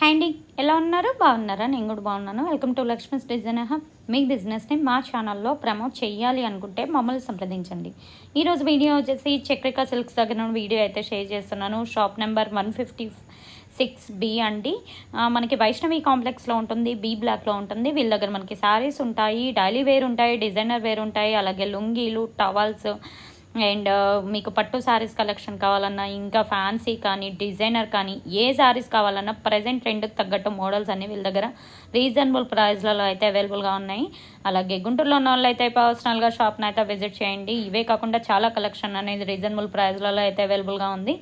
Handy ఎలా ఉన్నారు? బాగున్నారా? నేను కూడా బాగున్నాను. Welcome to Lakshmi's design hub మీ బిజినెస్ని మా ఛానల్లో ప్రమోట్ చేయాలి అనుకుంటే మమ్మల్ని సంప్రదించండి. ఈరోజు వీడియో వచ్చేసి చక్రిక సిల్క్స్ దగ్గర వీడియో అయితే షేర్ చేస్తున్నాను. Shop number one fifty six B అండి మనకి వైష్ణవి కాంప్లెక్స్లో ఉంటుంది బి బ్లాక్లో ఉంటుంది. వీళ్ళ దగ్గర మనకి శారీస్ ఉంటాయి డైలీ వేర్ ఉంటాయి డిజైనర్ వేర్ ఉంటాయి అలాగే లుంగీలు టవల్స్ అండ్ మీకు పట్టు శారీస్ కలెక్షన్ కావాలన్నా ఇంకా ఫ్యాన్సీ కానీ డిజైనర్ కానీ ఏ శారీస్ కావాలన్నా ప్రజెంట్ ట్రెండ్కి తగ్గట్టు మోడల్స్ అన్నీ వీళ్ళ దగ్గర రీజనబుల్ ప్రైస్లలో అయితే అవైలబుల్గా ఉన్నాయి. అలాగే గుంటూరులో ఉన్న వాళ్ళు అయితే పర్సనల్గా షాప్ని అయితే విజిట్ చేయండి. ఇవే కాకుండా చాలా కలెక్షన్ అనేది రీజనబుల్ ప్రైస్లలో అయితే అవైలబుల్గా ఉంది.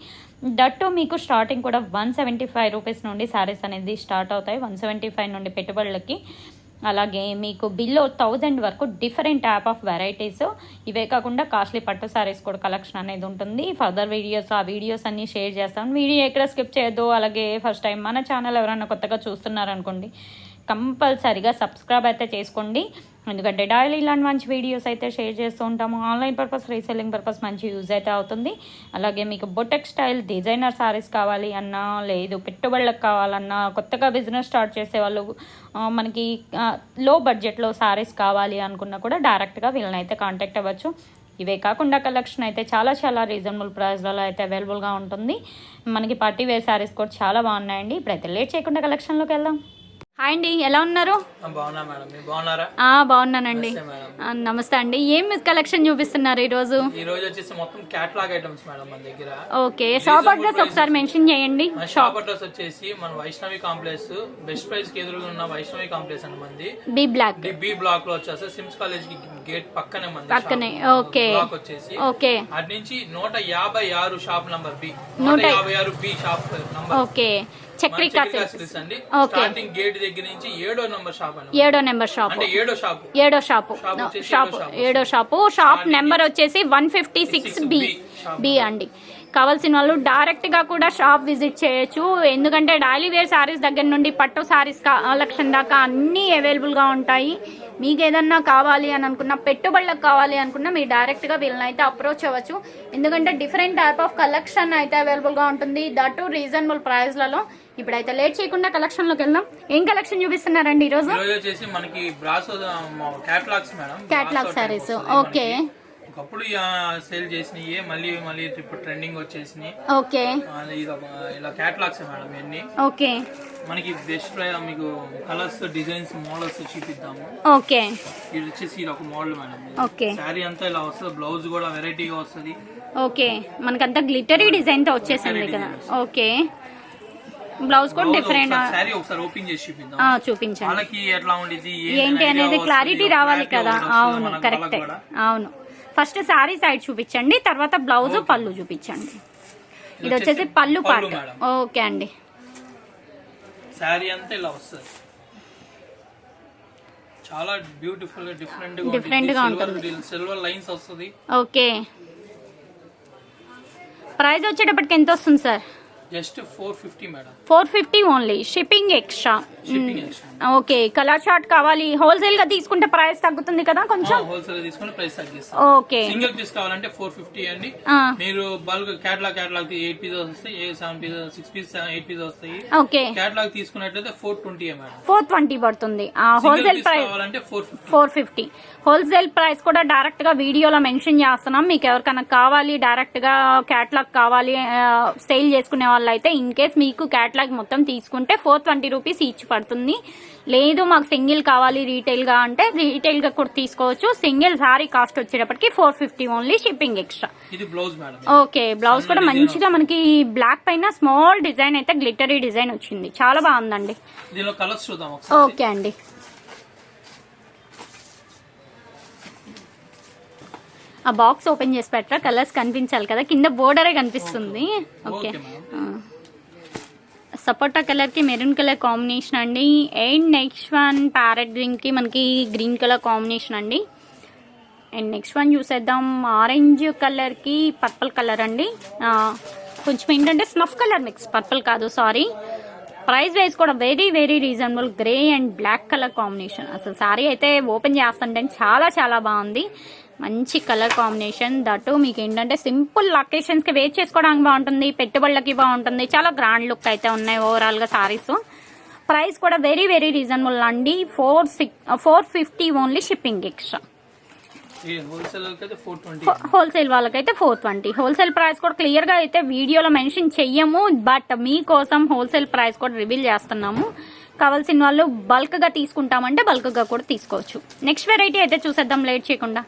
దట్టు మీకు స్టార్టింగ్ కూడా వన్ సెవెంటీ ఫైవ్ రూపీస్ నుండి శారీస్ అనేది స్టార్ట్ అవుతాయి. వన్ సెవెంటీ ఫైవ్ నుండి పెట్టుబడులకి. అలాగే మీకు బిల్లో థౌజండ్ వరకు డిఫరెంట్ యాప్ ఆఫ్ వెరైటీస్. ఇవే కాకుండా కాస్ట్లీ పట్టు శారీస్ కూడా కలెక్షన్ అనేది ఉంటుంది. ఫర్దర్ వీడియోస్ ఆ వీడియోస్ అన్నీ షేర్ చేస్తాను. వీడియో ఎక్కడ స్కిప్ చేయొద్దు. అలాగే ఫస్ట్ టైం మన ఛానల్ ఎవరైనా కొత్తగా చూస్తున్నారనుకోండి కంపల్సరిగా సబ్స్క్రైబ్ అయితే చేసుకోండి. ఎందుకంటే డైలీ ఇలాంటి మంచి వీడియోస్ అయితే షేర్ చేస్తూ ఉంటాము. ఆన్లైన్ పర్పస్ రీసెల్లింగ్ పర్పస్ మంచి యూజ్ అయితే అవుతుంది. అలాగే మీకు బొటెక్ స్టైల్ డిజైనర్ సారీస్ కావాలి అన్నా లేదు పెట్టుబడులకు కావాలన్నా కొత్తగా బిజినెస్ స్టార్ట్ చేసే వాళ్ళు మనకి లో బడ్జెట్లో సారీస్ కావాలి అనుకున్నా కూడా డైరెక్ట్గా వీళ్ళని అయితే కాంటాక్ట్ అవ్వచ్చు. ఇవే కాకుండా కలెక్షన్ అయితే చాలా చాలా రీజనబుల్ ప్రైస్లలో అయితే అవైలబుల్గా ఉంటుంది. మనకి పార్టీ వేర్ శారీస్ కూడా చాలా బాగున్నాయండి. ఇప్పుడైతే లేట్ చేయకుండా కలెక్షన్లోకి వెళ్దాం. హాయ్ అండి ఎలా ఉన్నారు? బాగున్నానండి. నమస్తే అండి. ఏం కలెక్షన్ చూపిస్తున్నారు ఈరోజు? ఈ రోజు వచ్చేసి మొత్తం క్యాటలాగ్ ఐటమ్స్ మేడం మన దగ్గర. ఓకే షాప్ అడ్రస్ ఒకసారి మెన్షన్ చేయండి. షాప్ అడ్రస్ వచ్చేసి మన వైష్ణవి కాంప్లెక్స్ బెస్ట్ ప్రైస్కి ఎదురుగా ఉన్న వైష్ణవి కాంప్లెక్స్ అని మంది బి బ్లాక్ బి బ్లాక్లో వచ్చేసి సిమ్స్ కాలేజ్కి గేట్ పక్కనే మంది పక్కనే, ఓకే. బ్లాక్ వచ్చేసి ఓకే. అటు నుంచి నూట యాభై ఆరు షాప్ నంబర్ బి నూట యాభై ఆరు B shop number okay. Chakrika silks okay. Starting gate దగ్గర నుంచి ఏడో నంబర్ షాప్ ఏడో నెంబర్ షాప్ అంటే ఏడో షాప్ ఏడో షాపు షాప్ వచ్చేసి షాప్ ఏడో షాపు. ఏడో షాపు షాప్ నెంబర్ వచ్చేసి one fifty six B B అండి. కావాల్సిన వాళ్ళు డైరెక్ట్గా కూడా షాప్ విజిట్ చేయొచ్చు. ఎందుకంటే డైలీ వేర్ శారీస్ దగ్గర నుండి పట్టు శారీస్ కలెక్షన్ దాకా అన్నీ అవైలబుల్గా ఉంటాయి. మీకు ఏదన్నా కావాలి అని అనుకున్నా పెట్టుబడులకు కావాలి అనుకున్నా మీరు డైరెక్ట్గా వీళ్ళని అయితే అప్రోచ్ అవ్వచ్చు. ఎందుకంటే డిఫరెంట్ టైప్ ఆఫ్ కలెక్షన్ అయితే అవైలబుల్గా ఉంటుంది. దట్ రీజనబుల్ ప్రైస్లలో ఇప్పుడైతే లేట్ చేయకుండా కలెక్షన్లోకి వెళ్దాం. ఏం కలెక్షన్ చూపిస్తున్నారండి ఈ రోజు వచ్చేసి మనకి బ్రాసో క్యాటలాగ్స్ మేడం. వస్తుంది Okay. మనకి. ఒకప్పుడు సేల్ చేసినాయి మళ్ళీ మళ్ళీ ఇప్పుడు ట్రెండింగ్ వచ్చేసినాయి. ఓకే. ఇలా క్యాటలాగ్స్ మేడం ఇవన్నీ. ఓకే. మనకి బెస్ట్ మీకు కలర్స్ డిజైన్స్ మోడల్స్ చూపిద్దాము. ఓకే. ఇది వచ్చేసి ఇది ఒక మోడల్ మేడం. ఓకే. శారీ అంతా ఇలా వస్తుంది బ్లౌజ్ కూడా వెరైటీగా వస్తుంది. ఓకే. మనకంతా గ్లిటరీ డిజైన్తో వచ్చేసింది కదా. ఓకే. బ్లౌజ్ కూడా డిఫరెంట్ చూపించండి. ఏంటి అనేది క్లారిటీ రావాలి కదా. అవును కరెక్టే అవును. ఫస్ట్ శారీ సైడ్ చూపించండి తర్వాత బ్లౌజ్ పళ్ళు చూపించండి. ఇది వచ్చేసి పళ్ళు పార్ట్. ఓకే అండి. చాలా బ్యూటిఫుల్గా డిఫరెంట్గా గా సిల్వర్ లైన్స్ వస్తుంది. ఓకే ప్రైస్ వచ్చేటప్పటికి ఎంత వస్తుంది sir just four fifty madam. Four fifty only. Shipping extra okay colour chart కావాలి. హోల్సేల్గా తీసుకుంటే ప్రైస్ తగ్గుతుంది కదా కొంచెం? హోల్సేల్ తీసుకుని ప్రైస్ తగ్గిస్తాం ఓకే సింగిల్ పీస్ కావాలంటే ఫోర్ ఫిఫ్టీ అండి. మీరు బల్క్ ఎయిట్ పీసెస్ వస్తాయి ఏ seven pieces six piece eight pieces వస్తాయి. ఓకే తీసుకున్నట్లయితే four twenty madam. Four twenty పడుతుంది. హోల్సేల్ ప్రైస్ కావాలంటే four fifty four fifty wholesale price కూడా డైరెక్ట్గా వీడియోలో మెన్షన్ చేస్తున్నాం. మీకు ఎవరికైనా కావాలి డైరెక్ట్గా క్యాట్లాగ్ కావాలి సేల్ చేసుకునే వాళ్ళు అయితే ఇన్ కేస్ మీకు క్యాట్లాగ్ మొత్తం తీసుకుంటే ఫోర్ ట్వంటీ రూపీస్ ఈచ్ పడుతుంది. లేదు మాకు సింగిల్ కావాలి రీటైల్గా అంటే రీటైల్గా కూడా తీసుకోవచ్చు. సింగిల్ సారీ కాస్ట్ వచ్చేటప్పటికి four fifty only shipping extra okay blouse కూడా మంచిగా మనకి బ్లాక్ పైన స్మాల్ డిజైన్ అయితే గ్లిటరీ డిజైన్ వచ్చింది. చాలా బాగుందండి. ఓకే అండి. ఆ బాక్స్ ఓపెన్ చేసి పెట్టరా? కలర్స్ కనిపించాలి కదా. కింద బోర్డరే కనిపిస్తుంది. ఓకే. సపోటా కలర్కి మెరూన్ కలర్ కాంబినేషన్ అండి. అండ్ నెక్స్ట్ వన్ ప్యారెట్ గ్రీన్కి మనకి గ్రీన్ కలర్ కాంబినేషన్ అండి. అండ్ నెక్స్ట్ వన్ చూసేద్దాం. ఆరెంజ్ కలర్కి పర్పుల్ కలర్ అండి. కొంచెం ఏంటంటే స్నఫ్ కలర్ మిక్స్. పర్పుల్ కాదు సారీ. ప్రైస్ వైజ్ కూడా very very reasonable grey and black colour combination. అసలు సారీ అయితే ఓపెన్ చేస్తుంటే చాలా చాలా బాగుంది. మంచి కలర్ కాంబినేషన్. దట్టు మీకు ఏంటంటే సింపుల్ లొకేషన్స్కి వేట్ చేసుకోవడానికి బాగుంటుంది. పెట్టుబడులకి బాగుంటుంది. చాలా గ్రాండ్ లుక్ అయితే ఉన్నాయి ఓవరాల్గా సారీస్. ప్రైస్ కూడా వెరీ వెరీ రీజనబుల్ అండి. Four six four fifty only shipping extra. Wholesale వాళ్ళకైతే ఫోర్ ట్వంటీ. హోల్సేల్ ప్రైస్ కూడా క్లియర్గా అయితే వీడియోలో మెన్షన్ చెయ్యము. బట్ మీకోసం హోల్సేల్ ప్రైస్ కూడా రివీల్ చేస్తున్నాము. కావాల్సిన వాళ్ళు బల్క్గా తీసుకుంటామంటే బల్క్గా కూడా తీసుకోవచ్చు. నెక్స్ట్ వెరైటీ అయితే చూసేద్దాం. లేట్ చేయకుండా.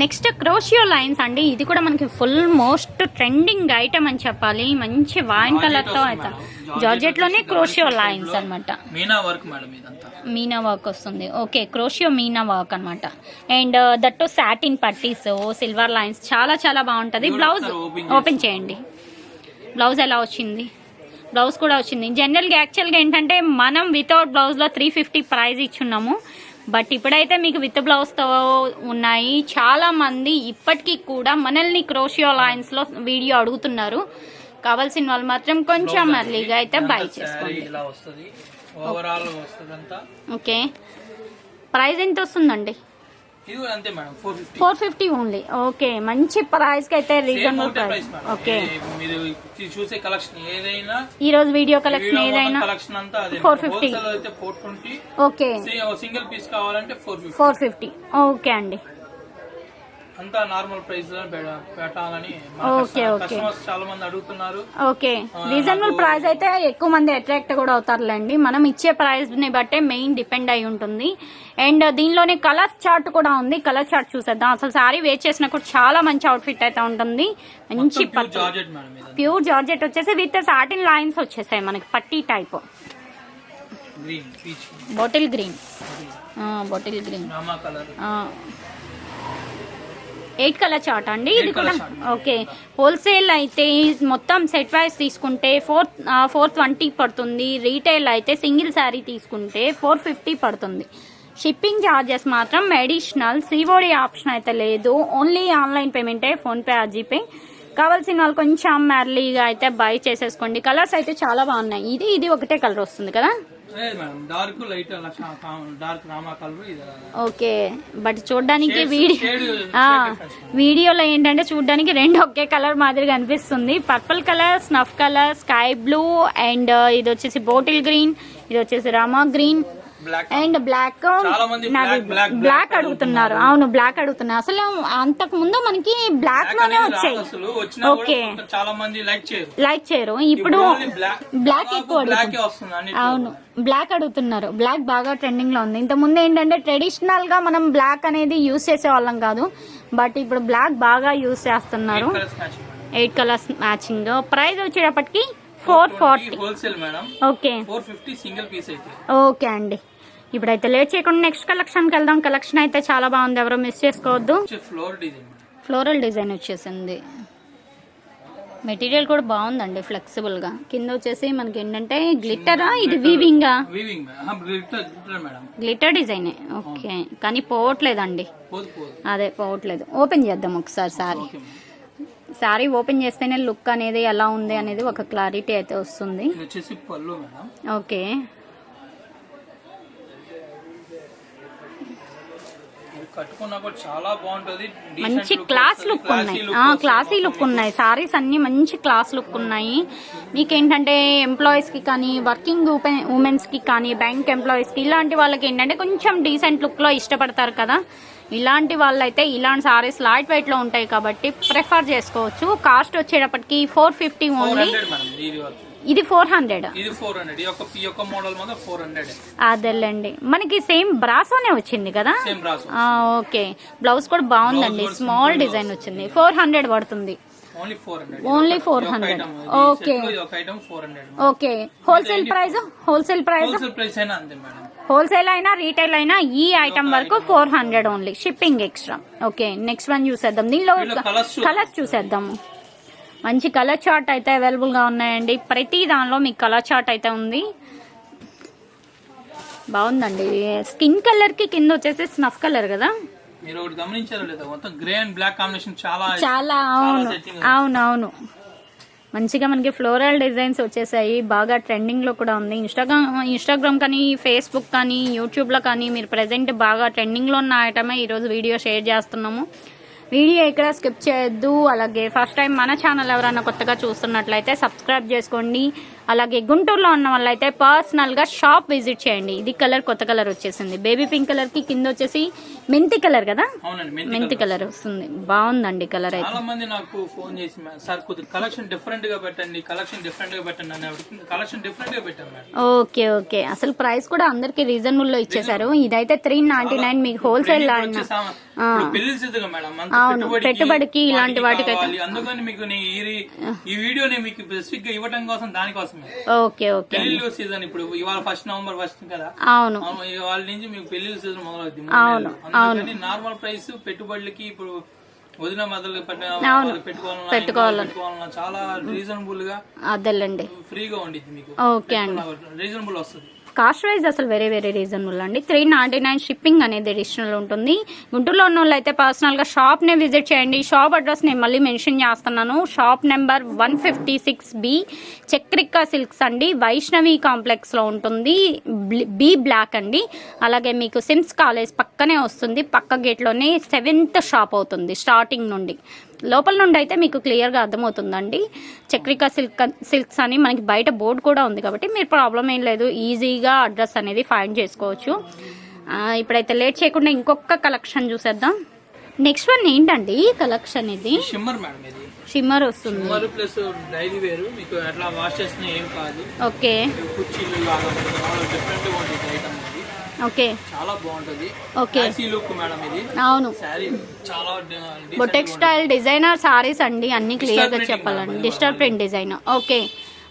నెక్స్ట్ క్రోషియో లైన్స్ అండి. ఇది కూడా మనకి ఫుల్ మోస్ట్ ట్రెండింగ్ ఐటమ్ అని చెప్పాలి. మంచి వైన్ కలర్తో అయితే. జార్జెట్లోనే క్రోషియో లైన్స్ అన్నమాట. మీనా వర్క్ మేడం మీనా వర్క్ వస్తుంది. ఓకే క్రోషియో మీనా వర్క్ అనమాట అండ్ దట్టు సాటిన్ పట్టీస్ సిల్వర్ లైన్స్ చాలా చాలా బాగుంటది. బ్లౌజ్ ఓపెన్ చేయండి. బ్లౌజ్ ఎలా వచ్చింది? బ్లౌజ్ కూడా వచ్చింది. జనరల్గా యాక్చువల్గా ఏంటంటే మనం వితౌట్ బ్లౌజ్లో త్రీ ఫిఫ్టీ ప్రైస్ ఇచ్చున్నాము. బట్ ఇప్పుడైతే మీకు విత్ బ్లౌజ్తో ఉన్నాయి. చాలా మంది ఇప్పటికీ కూడా మనల్ని క్రోషియో లైన్స్లో వీడియో అడుగుతున్నారు. కావాల్సిన వాళ్ళు మాత్రం కొంచెం అర్లీగా అయితే బై చేసుకోండి. ఓకే. ప్రైస్ ఎంత వస్తుందండి? Four fifty fifty only okay మంచి ప్రైస్కి అయితే రీజనబుల్ ప్రైస్ ఓకే మీరు చూసే కలెక్షన్ ఏదైనా ఈ రోజు వీడియో కలెక్షన్ ఏదైనా కలెక్షన్ అంతా అదే 450. హోల్సేల్ అయితే four twenty okay single piece కావాలంటే ఫిఫ్టీ ఫోర్ ఫిఫ్టీ ఓకే అండి. అంతా నార్మల్ ప్రైస్లో పెట్టాలని ఓకే, ఓకే. కస్టమర్స్ చాలా మంది అడుగుతున్నారు. ఓకే రీజనబుల్ ప్రైస్ అయితే ఎక్కువ మంది అట్రాక్ట్ కూడా అవుతారులేండి. మనం ఇచ్చే ప్రైస్ని బట్టే మెయిన్ డిపెండ్ అయి ఉంటుంది. అండ్ దీనిలోనే కలర్ చార్ట్ కూడా ఉంది. కలర్ చార్ట్ చూసేద్దాం. అసలు సారీ వేర్ చేసినా కూడా చాలా మంచి అవుట్ఫిట్ అయితే ఉంటుంది. మంచి ప్యూర్ జార్జెట్ వచ్చేసి విత్ సాటిన్ లైన్స్ వచ్చేసాయి మనకి. పట్టీ type bottle green bottle green eight colour chart అండి? ఇది కూడా. ఓకే. హోల్సేల్ అయితే మొత్తం సెట్ వైస్ తీసుకుంటే ఫోర్ ఫోర్ ట్వంటీ పడుతుంది. రీటైల్ అయితే సింగిల్ శారీ తీసుకుంటే ఫోర్ ఫిఫ్టీ పడుతుంది. షిప్పింగ్ ఛార్జెస్ మాత్రం అడిషనల్ సిఓడి ఆప్షన్ అయితే లేదు. ఓన్లీ ఆన్లైన్ పేమెంటే ఫోన్పే జీపే కావాల్సిన వాళ్ళు కొంచెం ఎర్లీగా అయితే బై చేసేసుకోండి. కలర్స్ అయితే చాలా బాగున్నాయి. ఇది ఇది ఒకటే కలర్ వస్తుంది కదా? డార్క్ లైట్ డార్క్ రామా కలర్ ఇది ఓకే బట్ చూడడానికి వీడియో. వీడియోలో ఏంటంటే చూడడానికి రెండు ఒకే కలర్ మాదిరిగా అనిపిస్తుంది purple colour snuff colour sky blue and ఇది వచ్చేసి బాటిల్ గ్రీన్ ఇది వచ్చేసి Rama green and black black అడుగుతున్నారు. అవును బ్లాక్ అడుగుతున్నారు. అసలు అంతకు ముందు మనకి బ్లాక్లోనే వచ్చాయి. ఓకే. చాలా మంది లైక్ చేయరు. లైక్ చేయరు. ఇప్పుడు బ్లాక్ ఎక్కువ అవును బ్లాక్ అడుగుతున్నారు. బ్లాక్ బాగా ట్రెండింగ్లో ఉంది. ఇంత ముందు ఏంటంటే ట్రెడిషనల్గా మనం బ్లాక్ అనేది యూస్ చేసే వాళ్ళం కాదు. బట్ ఇప్పుడు బ్లాక్ బాగా యూస్ చేస్తున్నారు. ఎయిట్ కలర్స్ మ్యాచింగ్ ప్రైస్ వచ్చేటప్పటికి four forty wholesale madam. Okay. Four fifty single piece అయితే. ఓకే అండి. ఇప్పుడైతే లేట్ చేయకుండా నెక్స్ట్ కలెక్షన్కి వెళ్దాం. కలెక్షన్ అయితే చాలా బాగుంది. ఎవరు మిస్ చేసుకోవద్దు. Floral design. వచ్చేసింది. మెటీరియల్ కూడా బాగుందండి ఫ్లెక్సిబుల్గా కింద వచ్చేసి మనకి ఏంటంటే గ్లిటరా ఇది వీవింగా గ్లిటర్ డిజైనే. ఓకే. కానీ పోవట్లేదండి. అదే పోవట్లేదు. ఓపెన్ చేద్దాం ఒకసారి సారీ. సారీ ఓపెన్ చేస్తేనే లుక్ అనేది ఎలా ఉంది అనేది ఒక క్లారిటీ అయితే వస్తుంది. ఓకే. కట్టుకున్నా కూడా చాలా బాగుంటది. Decent మంచి క్లాస్ లుక్ ఉన్నాయి. క్లాసీ లుక్ ఉన్నాయి. సారీస్ అన్ని మంచి క్లాస్ లుక్ ఉన్నాయి. మీకేంటంటే ఎంప్లాయీస్కి కానీ వర్కింగ్ ఉమెన్స్కి కానీ బ్యాంక్ ఎంప్లాయీస్కి ఇలాంటి వాళ్ళకి ఏంటంటే కొంచెం డీసెంట్ లుక్లో ఇష్టపడతారు కదా. ఇలాంటి వాళ్ళైతే ఇలాంటి సారీస్ లైట్ వెయిట్లో ఉంటాయి కాబట్టి ప్రిఫర్ చేసుకోవచ్చు. కాస్ట్ వచ్చేటప్పటికి ఫోర్ ఫిఫ్టీ ఓన్లీ ఇది ఫోర్ హండ్రెడ్. ఇది ఫోర్ హండ్రెడ్. ఈ యొక్క ఈ యొక్క మోడల్ మాత్రం ఫోర్ హండ్రెడ్. అదేలేండి. మనకి సేమ్ బ్రాసోనే వచ్చింది కదా? Same okay. బ్లౌజ్ కూడా బాగుందండి. స్మాల్ డిజైన్ వచ్చింది. ఫోర్ హండ్రెడ్ పడుతుంది. Only four hundred Only 400. Okay. ఇది ఒక item four hundred okay wholesale price wholesale price wholesale అయినా రీటైల్ అయినా ఈ ఐటమ్ వరకు four hundred only shipping extra okay next one చూసేద్దాం. దీనిలో. కలర్స్ చూసేద్దాము మంచి కలర్ చార్ట్ అయితే అవైలబుల్గా ఉన్నాయండి. ప్రతి దానిలో మీకు కలర్ చార్ట్ అయితే ఉంది. బాగుందండి. స్కిన్ కలర్కి కింద వచ్చేసి స్నఫ్ కలర్ కదా? మీరు ఒకటి గమనించారో లేదా? మొత్తం గ్రే అండ్ బ్లాక్ కాంబినేషన్ చాలా చాలా అవును. అవునవును. మంచిగా మనకి ఫ్లోరల్ డిజైన్స్ వచ్చేసాయి. బాగా ట్రెండింగ్లో కూడా ఉంది. ఇన్స్టాగ్రామ్ ఇన్స్టాగ్రామ్ కానీ ఫేస్బుక్ కానీ యూట్యూబ్లో కానీ మీరు ప్రెసెంట్ బాగా ట్రెండింగ్లో ఉన్న ఐటమే ఈరోజు వీడియో షేర్ చేస్తున్నాము. వీడియో ఎక్కడ స్కిప్ చేయొద్దు. అలాగే ఫస్ట్ టైం మన ఛానల్ ఎవరైనా కొత్తగా చూస్తున్నట్లయితే సబ్స్క్రైబ్ చేసుకోండి. అలాగే గుంటూరులో ఉన్న వాళ్ళైతే పర్సనల్గా షాప్ విజిట్ చేయండి. ఇది కలర్ కొత్త కలర్ వచ్చేసింది. బేబీ పింక్ కలర్కి కింద వచ్చేసి మెంతి కలర్ కదా? మెంతి కలర్ వస్తుంది. బాగుందండి కలర్ అయితే. చాలా మంది నాకు ఫోన్ చేసి "మే- సార్ కలెక్షన్ డిఫరెంట్గా పెట్టండి కలెక్షన్ డిఫరెంట్గా పెట్టండి అని కలెక్షన్ డిఫరెంట్గా ఓకే ఓకే. అసలు ప్రైస్ కూడా అందరికి రీజనబుల్లో ఇచ్చేసారు ఇదైతే త్రీ నైన్టీ నైన్ మీకు హోల్సేల్ ఇప్పుడు పెళ్ళి అవును, పెట్టుబడికి ఇలాంటి కావాలి. అందుకని మీకు నేను ఈ ఈ వీడియోని మీకు స్పెసిఫిక్గా ఇవ్వడం కోసం దానికోసమే. Okay okay. పెళ్ళిళ్ళు సీజన్ ఇప్పుడు ఇవాళ ఫస్ట్ నవంబర్ ఫస్ట్ కదా? అవును. ఇవాళ నుంచి మీకు పెళ్ళిళ్ళ సీజన్ మొదలవుతుంది నార్మల్ ప్రైస్ పెట్టుబడులకి ఇప్పుడు వదిన మొదలు పెట్టుకోవాలన్నా చాలా రీజనబుల్గా అదేలేండి. ఫ్రీగా ఉండిద్ది మీకు. ఓకే అండి. రీజనబుల్ వస్తుంది. కాస్ట్ వైజ్ అసలు వేరే వేరే రీజనబుల్ అండి. త్రీ నాయింటీ నైన్ షిప్పింగ్ అనేది అడిషనల్ ఉంటుంది. గుంటూరులో ఉన్న వాళ్ళు అయితే పర్సనల్గా షాప్నే విజిట్ చేయండి. షాప్ అడ్రస్ నేను మళ్ళీ మెన్షన్ చేస్తున్నాను. Shop number one fifty six B Chakrika silks అండి. వైష్ణవి కాంప్లెక్స్లో ఉంటుంది. బి బ్లాక్ అండి. అలాగే మీకు సిమ్స్ కాలేజ్ పక్కనే వస్తుంది. పక్క గేట్లోనే సెవెంత్ షాప్ అవుతుంది స్టార్టింగ్ నుండి. లోపల నుండి అయితే మీకు క్లియర్గా అర్థమవుతుందండి. చక్రికా సిల్క్ సిల్క్స్ అని మనకి బయట బోర్డు కూడా ఉంది కాబట్టి మీరు ప్రాబ్లం ఏం లేదు. ఈజీగా అడ్రస్ అనేది ఫైండ్ చేసుకోవచ్చు. ఇప్పుడైతే లేట్ చేయకుండా ఇంకొక కలెక్షన్ చూసేద్దాం. నెక్స్ట్ వన్ ఏంటండి కలెక్షన్ ఇది? షిమ్మర్ మేడం ఇది. షిమ్మర్ వస్తుంది. Shimmer plus daily wear. మీకు ఎట్లా వాష్ చేసినా ఏం కాదు. ఓకే. కుర్చీలు లాగా డిఫరెంట్గా ఉంటుంది ఐటమ్. ఇది ఓకే. చాలా బాగుంటది. ఓకే. లుక్ మేడం ఇది. అవును. శారీ చాలా ఇప్పుడు టెక్స్టైల్ డిజైనర్ సారీస్ అండి అన్ని క్లియర్గా చెప్పాలండి digital print design. Okay.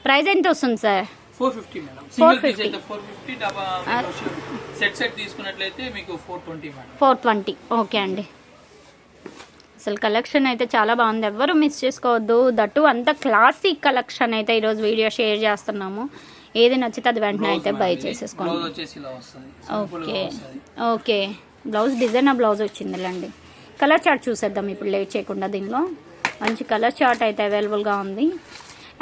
Price ఎంత వస్తుంది sir? Four fifty madam four set set తీసుకున్నట్లయితే మీకు four twenty madam four twenty. Okay అండి. అసలు కలెక్షన్ అయితే చాలా బాగుంది. ఎవ్వరు మిస్ చేసుకోవద్దు. దట్టు అంత క్లాసిక్ కలెక్షన్ అయితే ఈరోజు వీడియో షేర్ చేస్తున్నాము. ఏది నచ్చితే అది వెంటనే అయితే బై చేసేసుకోండి ఓకే. ఓకే. బ్లౌజ్ డిజైన్ ఆ బ్లౌజ్ వచ్చిందిలేండి. కలర్ చార్ట్ చూసేద్దాం ఇప్పుడు లేట్ చేయకుండా దీనిలో. మంచి కలర్ చార్ట్ అయితే అవైలబుల్గా ఉంది.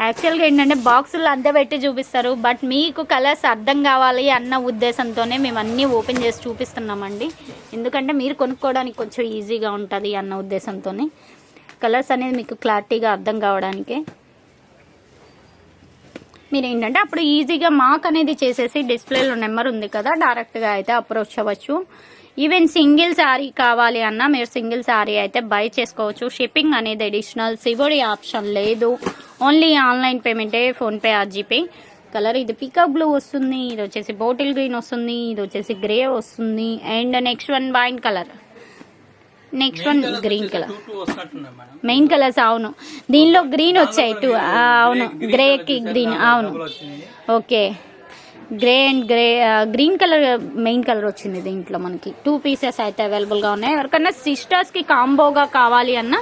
యాక్చువల్గా ఏంటంటే బాక్సులు అంతే పెట్టి చూపిస్తారు బట్ మీకు కలర్స్ అర్థం కావాలి అన్న ఉద్దేశంతోనే మేము అన్నీ ఓపెన్ చేసి చూపిస్తున్నామండి. ఎందుకంటే మీరు కొనుక్కోవడానికి కొంచెం ఈజీగా ఉంటుంది అన్న ఉద్దేశంతోనే. కలర్స్ అనేది మీకు క్లారిటీగా అర్థం కావడానికే. మీరు ఏంటంటే అప్పుడు ఈజీగా మాక్ అనేది చేసేసి డిస్ప్లేలో నెంబర్ ఉంది కదా డైరెక్ట్గా అయితే అప్రోచ్ అవ్వచ్చు. ఈవెన్ సింగిల్ శారీ కావాలి అన్నా మీరు సింగిల్ శారీ అయితే బై చేసుకోవచ్చు. షిప్పింగ్ అనేది అడిషనల్ సివోడి ఆప్షన్ లేదు. ఓన్లీ ఆన్లైన్ పేమెంటే ఫోన్పే ఆర్ జీపే కలర్ ఇది పికప్ బ్లూ వస్తుంది ఇది వచ్చేసి బాటిల్ గ్రీన్ వస్తుంది ఇది వచ్చేసి గ్రే వస్తుంది and next one wine colour next one green colour main colours అవును. దీనిలో గ్రీన్ వచ్చాయి టూ అవును. గ్రేకి గ్రీన్ అవును. Okay. Grey and grey green colour main colour వచ్చింది దీంట్లో మనకి. టూ పీసెస్ అయితే అవైలబుల్గా ఉన్నాయి. ఎవరికైనా సిస్టర్స్కి కాంబోగా కావాలి అన్నా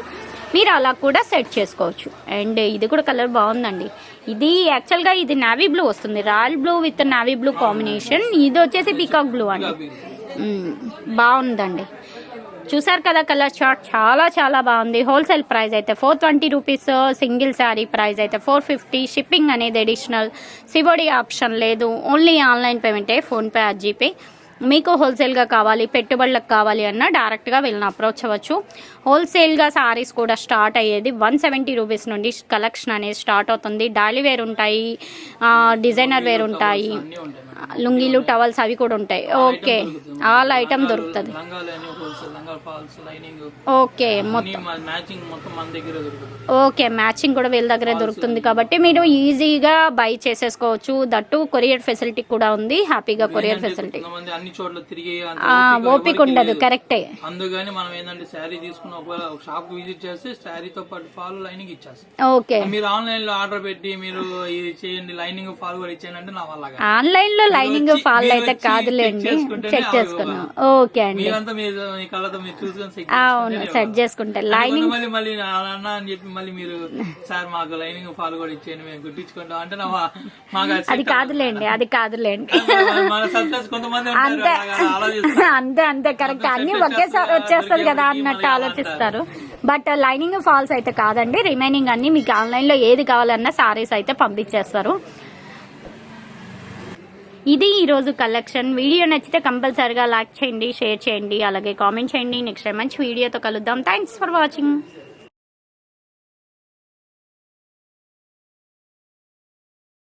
మీరు అలా కూడా సెట్ చేసుకోవచ్చు. అండ్ ఇది కూడా కలర్ బాగుందండి. ఇది యాక్చువల్గా ఇది నావీ బ్లూ వస్తుంది. Royal blue with navy blue combination ఇది వచ్చేసి పీకాక్ బ్లూ అండి. బాగుందండి. చూసారు కదా కలర్ షార్ట్ చాలా చాలా బాగుంది. హోల్సేల్ ప్రైస్ అయితే four twenty rupees single sari price అయితే ఫోర్ ఫిఫ్టీ. షిప్పింగ్ అనేది అడిషనల్ సివోడి ఆప్షన్ లేదు. ఓన్లీ ఆన్లైన్ పేమెంటే ఫోన్పే ఆర్ జీపే మీకు హోల్సేల్గా కావాలి పెట్టుబడులకు కావాలి అన్న డైరెక్ట్గా వీళ్ళని అప్రోచ్ అవ్వచ్చు. హోల్సేల్గా సారీస్ కూడా స్టార్ట్ అయ్యేది వన్ సెవెంటీ రూపీస్ నుండి కలెక్షన్ అనేది స్టార్ట్ అవుతుంది. డైలీ వేర్ ఉంటాయి డిజైనర్ వేర్ ఉంటాయి లుంగీలు టవల్స్ అవి కూడా ఉంటాయి. ఓకే ఆల్ ఐటమ్ దొరుకుతుంది. ఓకే మొత్తం. ఓకే మ్యాచింగ్ కూడా వీళ్ళ దగ్గరే దొరుకుతుంది కాబట్టి మీరు ఈజీగా బై చేసేసుకోవచ్చు. దట్టు కొరియర్ ఫెసిలిటీ కూడా ఉంది. హ్యాపీగా కొరియర్ ఫెసిలిటీ. అన్ని చోట్ల తిరిగి ఓపిక ఉండదు. కరెక్టే. అందుకని మనం ఏంటంటే శారీ తీసుకున్న ఒకవేళ ఒక షాప్ విజిట్ చేస్తే శారీతో పాటు ఫాల్ లైనింగ్ ఇచ్చేస్తాం. ఓకే. మీరు ఆన్లైన్లో ఆర్డర్ పెట్టి మీరు ఇది చేయండి లైనింగ్ ఫాల్ కూడా ఇచ్చేయండి అంటే నా వల్ల. ఆన్లైన్లో లైనింగ్ ఫాల్ అయితే కాదులేండి. చెక్ చేసుకున్నాం. ఓకే అండి. మీరంతా మీరు మీ కళ్ళతో మీరు చూసుకొని అవును సెట్ చేసుకుంటే లైనింగ్ మళ్ళీ మళ్ళీ అన్న అని చెప్పి మళ్ళీ మీరు సార్ మాకు లైనింగ్ ఫాల్ కూడా ఇచ్చేయండి మేము గుట్టించుకుంటాం అంటే నా మాకు అది కాదులేండి అది కాదులేండి. కొంతమంది అంతే. అంతే అంతే కరెక్ట్. అన్ని ఒకేసారి వచ్చేస్తుంది కదా అన్నట్టు ఆలోచిస్తారు. బట్ లైనింగ్ ఫాల్స్ అయితే కాదండి. రిమైనింగ్ అన్ని మీకు ఆన్లైన్లో ఏది కావాలన్నా సారీస్ అయితే పంపించేస్తారు. ఇది ఈరోజు కలెక్షన్. వీడియో నచ్చితే కంపల్సరిగా లైక్ చేయండి షేర్ చేయండి అలాగే కామెంట్ చేయండి. నెక్స్ట్ టైం మంచి వీడియోతో కలుద్దాం. Thanks for watching